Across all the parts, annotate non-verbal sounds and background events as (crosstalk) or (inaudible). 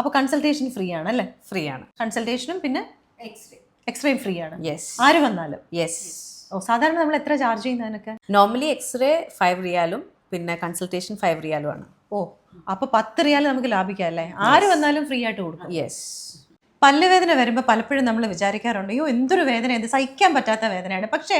അപ്പോൾ consultation free ആണ് അല്ലേ? ഫ്രീ ആണ് കൺസൾട്ടേഷനും പിന്നെ എക്സ്റേ എക്സ്റേയും ഫ്രീ ആണ്. യെസ് ആര് വന്നാലും? യെസ് ഓ സാധാരണ നമ്മൾ എത്ര ചാർജ് ചെയ്യുന്നതിനൊക്കെ? നോർമലി എക്സ്റേ ഫൈവ് റിയാലും പിന്നെ കൺസൾട്ടേഷൻ ഫൈവ് റിയാലും ആണ് ഓ അപ്പൊ പത്ത് റിയാൽ നമുക്ക് ലാഭിക്കാം അല്ലേ? ആര് വന്നാലും ഫ്രീ ആയിട്ട് കൊടുക്കും. യെസ് പല്ലുവേദന വരുമ്പോൾ പലപ്പോഴും നമ്മൾ വിചാരിക്കാറുണ്ട് അയ്യോ എന്തൊരു വേദന ഇത് സഹിക്കാൻ പറ്റാത്ത വേദനയാണ്. പക്ഷേ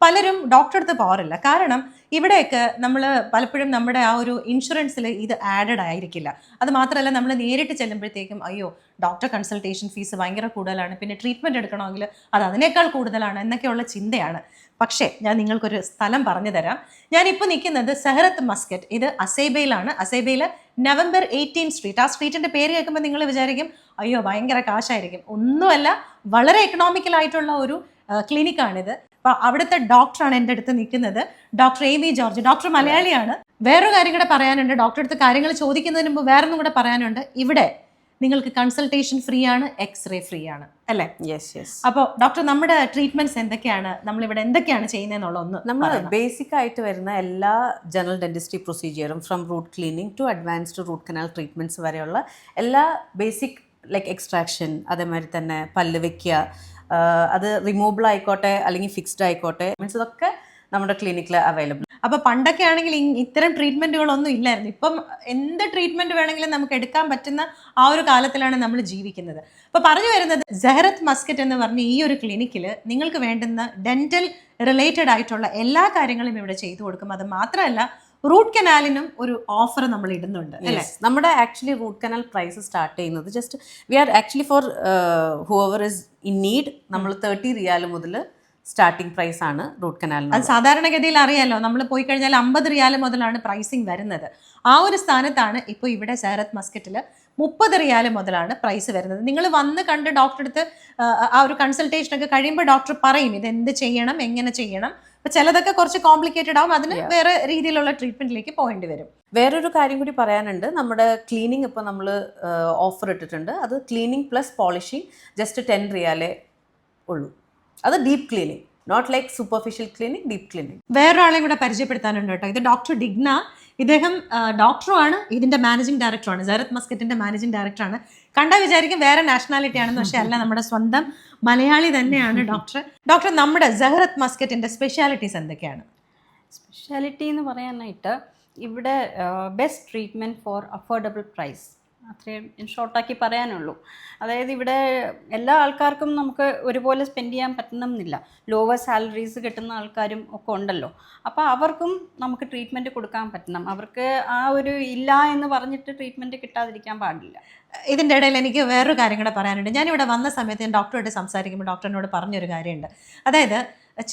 പലരും ഡോക്ടറെ അടുത്ത് പോകാറില്ല കാരണം ഇവിടെയൊക്കെ നമ്മൾ പലപ്പോഴും നമ്മുടെ ആ ഒരു ഇൻഷുറൻസിൽ ഇത് ആഡഡ് ആയിരിക്കില്ല. അത് മാത്രമല്ല നമ്മൾ നേരിട്ട് ചെല്ലുമ്പോഴത്തേക്കും അയ്യോ ഡോക്ടർ കൺസൾട്ടേഷൻ ഫീസ് ഭയങ്കര കൂടുതലാണ്. പിന്നെ ട്രീറ്റ്മെന്റ് എടുക്കണമെങ്കിൽ അത് അതിനേക്കാൾ കൂടുതലാണ് എന്നൊക്കെയുള്ള ചിന്തയാണ്. പക്ഷേ ഞാൻ നിങ്ങൾക്കൊരു സ്ഥലം പറഞ്ഞു തരാം. ഞാനിപ്പോൾ നിൽക്കുന്നത് സെഹറത്ത് മസ്കറ്റ്. ഇത് അസേബയിലാണ്. അസേബയിൽ നവംബർ എയ്റ്റീൻ സ്ട്രീറ്റ് ആ സ്ട്രീറ്റിന്റെ പേര് കേൾക്കുമ്പോൾ നിങ്ങൾ വിചാരിക്കും അയ്യോ ഭയങ്കര കാശായിരിക്കും. ഒന്നുമല്ല വളരെ എക്കണോമിക്കലായിട്ടുള്ള ഒരു ക്ലിനിക്കാണിത്. അപ്പോൾ അവിടുത്തെ ഡോക്ടറാണ് എന്റെ അടുത്ത് നിൽക്കുന്നത്. Doctor A V George. Doctor മലയാളിയാണ്. വേറൊരു കാര്യം കൂടെ പറയാനുണ്ട്. ഡോക്ടറെ അടുത്ത് കാര്യങ്ങൾ ചോദിക്കുന്നതിന് മുമ്പ് വേറൊന്നും കൂടെ പറയാനുണ്ട്. ഇവിടെ നിങ്ങൾക്ക് കൺസൾട്ടേഷൻ ഫ്രീ ആണ് എക്സ്റേ ഫ്രീ ആണ് അല്ലേ? യെസ് യെസ് അപ്പോൾ ഡോക്ടർ നമ്മുടെ ട്രീറ്റ്മെന്റ്സ് എന്തൊക്കെയാണ്? നമ്മൾ ഇവിടെ എന്തൊക്കെയാണ് ചെയ്യുന്നതെന്നുള്ള ഒന്ന് നമ്മൾ ബേസിക് ആയിട്ട് വരുന്ന എല്ലാ general dentistry പ്രൊസീജിയറും from root cleaning to advanced root canal treatments വരെയുള്ള എല്ലാ ബേസിക് ലൈക്ക് എക്സ്ട്രാക്ഷൻ അതേമാതിരി തന്നെ പല്ല് വെക്കുക അത് റിമൂവബിൾ ആയിക്കോട്ടെ അല്ലെങ്കിൽ ഫിക്സ്ഡ് ആയിക്കോട്ടെ മീൻസ് ഇതൊക്കെ നമ്മുടെ ക്ലിനിക്കിൽ അവൈലബിൾ അപ്പൊ പണ്ടൊക്കെ ആണെങ്കിൽ ഇത്തരം ട്രീറ്റ്മെന്റുകളൊന്നും ഇല്ലായിരുന്നു. ഇപ്പം എന്ത് ട്രീറ്റ്മെന്റ് വേണമെങ്കിലും നമുക്ക് എടുക്കാൻ പറ്റുന്ന ആ ഒരു കാലത്തിലാണ് നമ്മൾ ജീവിക്കുന്നത്. അപ്പൊ പറഞ്ഞു വരുന്നത് ജഹറത്ത് മസ്കറ്റ് എന്ന് പറഞ്ഞ ഈ ഒരു ക്ലിനിക്കിൽ നിങ്ങൾക്ക് വേണ്ടുന്ന ഡെന്റൽ റിലേറ്റഡ് ആയിട്ടുള്ള എല്ലാ കാര്യങ്ങളും ഇവിടെ ചെയ്തു കൊടുക്കും. അത് മാത്രമല്ല റൂട്ട് കനാലിനും ഒരു ഓഫർ നമ്മൾ ഇടുന്നുണ്ട് അല്ലേ? നമ്മുടെ actually root canal price start ചെയ്യുന്നത് just we are actually for whoever is in need നമ്മൾ തേർട്ടി റിയാൽ മുതൽ സ്റ്റാർട്ടിംഗ് പ്രൈസ് ആണ് റൂട്ട് കനാലിന് അത് സാധാരണഗതിയിൽ അറിയാലോ നമ്മൾ പോയി കഴിഞ്ഞാൽ അമ്പത് റിയാൽ മുതലാണ് പ്രൈസിങ് വരുന്നത്. ആ ഒരു സ്ഥാനത്താണ് ഇപ്പോൾ ഇവിടെ സാരത് മസ്കറ്റിൽ മുപ്പത് റിയാൽ മുതലാണ് പ്രൈസ് വരുന്നത്. നിങ്ങൾ വന്ന് കണ്ട് ഡോക്ടറെ അടുത്ത് ആ, ആ ഒരു കൺസൾട്ടേഷനൊക്കെ കഴിയുമ്പോൾ ഡോക്ടർ പറയും ഇത് എന്ത് ചെയ്യണം? എങ്ങനെ ചെയ്യണം? അപ്പൊ ചിലതൊക്കെ കുറച്ച് കോംപ്ലിക്കേറ്റഡ് ആവും. അതിന് വേറെ രീതിയിലുള്ള ട്രീറ്റ്മെന്റിലേക്ക് പോകേണ്ടി വരും. വേറൊരു കാര്യം കൂടി പറയാനുണ്ട്. നമ്മുടെ ക്ലീനിങ് ഇപ്പോൾ നമ്മൾ ഓഫർ ഇട്ടിട്ടുണ്ട്. അത് cleaning plus polishing just ten റിയാലേ ഉള്ളൂ. അത് deep cleaning not like superficial cleaning deep cleaning വേറൊരാളെയും കൂടെ പരിചയപ്പെടുത്താനുണ്ട് കേട്ടോ. ഇത് ഡോക്ടർ ഡിഗ്ന. ഇദ്ദേഹം ഡോക്ടറുമാണ് ഇതിന്റെ മാനേജിംഗ് ഡയറക്ടറാണ് ജരത് മസ്കറ്റിന്റെ മാനേജിംഗ് ഡയറക്ടറാണ് കണ്ടാൽ വിചാരിക്കും വേറെ നാഷണാലിറ്റി ആണെന്ന് പക്ഷേ അല്ല നമ്മുടെ സ്വന്തം മലയാളി തന്നെയാണ് ഡോക്ടർ ഡോക്ടർ നമ്മുടെ സഹറത്ത് മസ്കറ്റിന്റെ സ്പെഷ്യാലിറ്റീസ് എന്തൊക്കെയാണ്? സ്പെഷ്യാലിറ്റി എന്ന് പറയാനായിട്ട് ഇവിടെ best treatment for affordable price അത്രയും ഷോർട്ടാക്കി പറയാനുള്ളൂ. അതായത് ഇവിടെ എല്ലാ ആൾക്കാർക്കും നമുക്ക് ഒരുപോലെ സ്പെൻഡ് ചെയ്യാൻ പറ്റണമെന്നില്ല. ലോവർ സാലറീസ് കിട്ടുന്ന ആൾക്കാരും ഒക്കെ ഉണ്ടല്ലോ. അപ്പോൾ അവർക്കും നമുക്ക് ട്രീറ്റ്മെന്റ് കൊടുക്കാൻ പറ്റണം. അവർക്ക് ആ ഒരു ഇല്ല എന്ന് പറഞ്ഞിട്ട് ട്രീറ്റ്മെന്റ് കിട്ടാതിരിക്കാൻ പാടില്ല. ഇതിന്റെ ഇടയിൽ എനിക്ക് വേറൊരു കാര്യം കൂടെ പറയാനുണ്ട്. ഞാനിവിടെ വന്ന സമയത്ത് ഞാൻ ഡോക്ടറോട് സംസാരിക്കുമ്പോൾ ഡോക്ടറിനോട് പറഞ്ഞൊരു കാര്യമുണ്ട്. അതായത്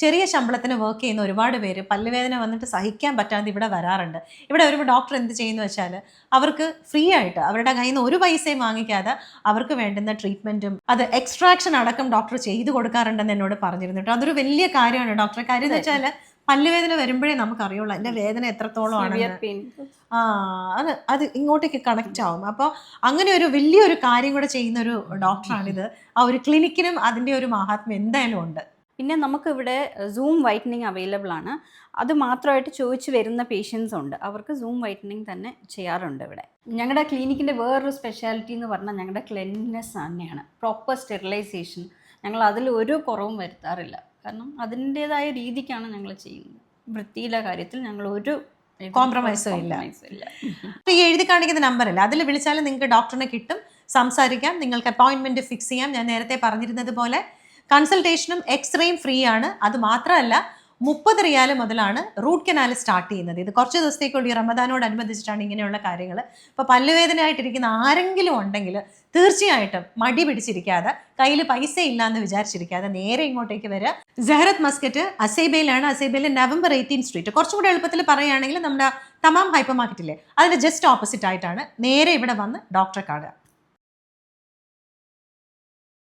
ചെറിയ ശമ്പളത്തിന് വർക്ക് ചെയ്യുന്ന ഒരുപാട് പേര് പല്ലുവേദന വന്നിട്ട് സഹിക്കാൻ പറ്റാതെ ഇവിടെ വരാറുണ്ട്. ഇവിടെ വരുമ്പോൾ ഡോക്ടർ എന്ത് ചെയ്യുന്നു വെച്ചാൽ അവർക്ക് ഫ്രീ ആയിട്ട് അവരുടെ കയ്യിൽ നിന്ന് ഒരു പൈസയും വാങ്ങിക്കാതെ അവർക്ക് വേണ്ടുന്ന ട്രീറ്റ്മെന്റും അത് എക്സ്ട്രാക്ഷൻ അടക്കം ഡോക്ടർ ചെയ്തു കൊടുക്കാറുണ്ടെന്ന് എന്നോട് പറഞ്ഞിരുന്നു കേട്ടോ. അതൊരു വലിയ കാര്യമാണ് ഡോക്ടറെ കാര്യം എന്ന് വെച്ചാൽ പല്ലുവേദന വരുമ്പോഴേ നമുക്ക് അറിയുള്ളൂ എന്റെ വേദന എത്രത്തോളം ആണ് ആ അത് അത് ഇങ്ങോട്ടേക്ക് കണക്റ്റ് ആവും. അപ്പോൾ അങ്ങനെ ഒരു വലിയൊരു കാര്യം കൂടെ ചെയ്യുന്ന ഒരു ഡോക്ടറാണിത് ആ ഒരു ക്ലിനിക്കിനും അതിന്റെ ഒരു മഹാത്മ്യം എന്തായാലും ഉണ്ട്. പിന്നെ നമുക്കിവിടെ സൂം വൈറ്റനിങ് അവൈലബിൾ ആണ്. അത് മാത്രമായിട്ട് ചോദിച്ചു വരുന്ന പേഷ്യൻസ് ഉണ്ട്. അവർക്ക് സൂം വൈറ്റനിങ് തന്നെ ചെയ്യാറുണ്ട് ഇവിടെ. ഞങ്ങളുടെ ക്ലിനിക്കിന്റെ വേറൊരു സ്പെഷ്യാലിറ്റി എന്ന് പറഞ്ഞാൽ ഞങ്ങളുടെ ക്ലെൻനെസ് തന്നെയാണ്. പ്രോപ്പർ സ്റ്റെറിലൈസേഷൻ ഞങ്ങൾ അതിൽ ഒരു കുറവും വരുത്താറില്ല. കാരണം അതിന്റേതായ രീതിക്കാണ് ഞങ്ങൾ ചെയ്യുന്നത്. വൃത്തിയിലെ കാര്യത്തിൽ ഞങ്ങൾ ഒരു കോംപ്രമൈസും ഇല്ല. (laughs) അപ്പം ഈ എഴുതി കാണിക്കുന്ന നമ്പറല്ല അതിൽ വിളിച്ചാലും നിങ്ങൾക്ക് ഡോക്ടറിനെ കിട്ടും. സംസാരിക്കാം. നിങ്ങൾക്ക് അപ്പോയിൻമെന്റ് ഫിക്സ് ചെയ്യാം. ഞാൻ നേരത്തെ പറഞ്ഞിരുന്നത് പോലെ കൺസൾട്ടേഷനും എക്സ്റേയും ഫ്രീ ആണ് അത് മാത്രമല്ല മുപ്പത് റിയാൽ മുതലാണ് റൂട്ട് കനാൽ സ്റ്റാർട്ട് ചെയ്യുന്നത്. ഇത് കുറച്ച് ദിവസത്തേക്കുള്ള ഈ റമദാനോടനുബന്ധിച്ചിട്ടാണ് ഇങ്ങനെയുള്ള കാര്യങ്ങൾ ഇപ്പോൾ പല്ലുവേദനയായിട്ടിരിക്കുന്ന ആരെങ്കിലും ഉണ്ടെങ്കിൽ തീർച്ചയായിട്ടും മടി പിടിച്ചിരിക്കാതെ കയ്യിൽ പൈസ ഇല്ല എന്ന് വിചാരിച്ചിരിക്കാതെ നേരെ ഇങ്ങോട്ടേക്ക് വരിക ജഹറത്ത് മസ്കറ്റ് അസൈബയിലാണ്. അസൈബയിലെ നവംബർ എയ്റ്റീൻ സ്ട്രീറ്റ് കുറച്ചും കൂടെ എളുപ്പത്തിൽ പറയുകയാണെങ്കിൽ നമ്മുടെ തമാം ഹൈപ്പർ മാർക്കറ്റില്ലേ അതിന്റെ ജസ്റ്റ് ഓപ്പോസിറ്റ് ആയിട്ടാണ് നേരെ ഇവിടെ വന്ന് ഡോക്ടറെ കാണുക.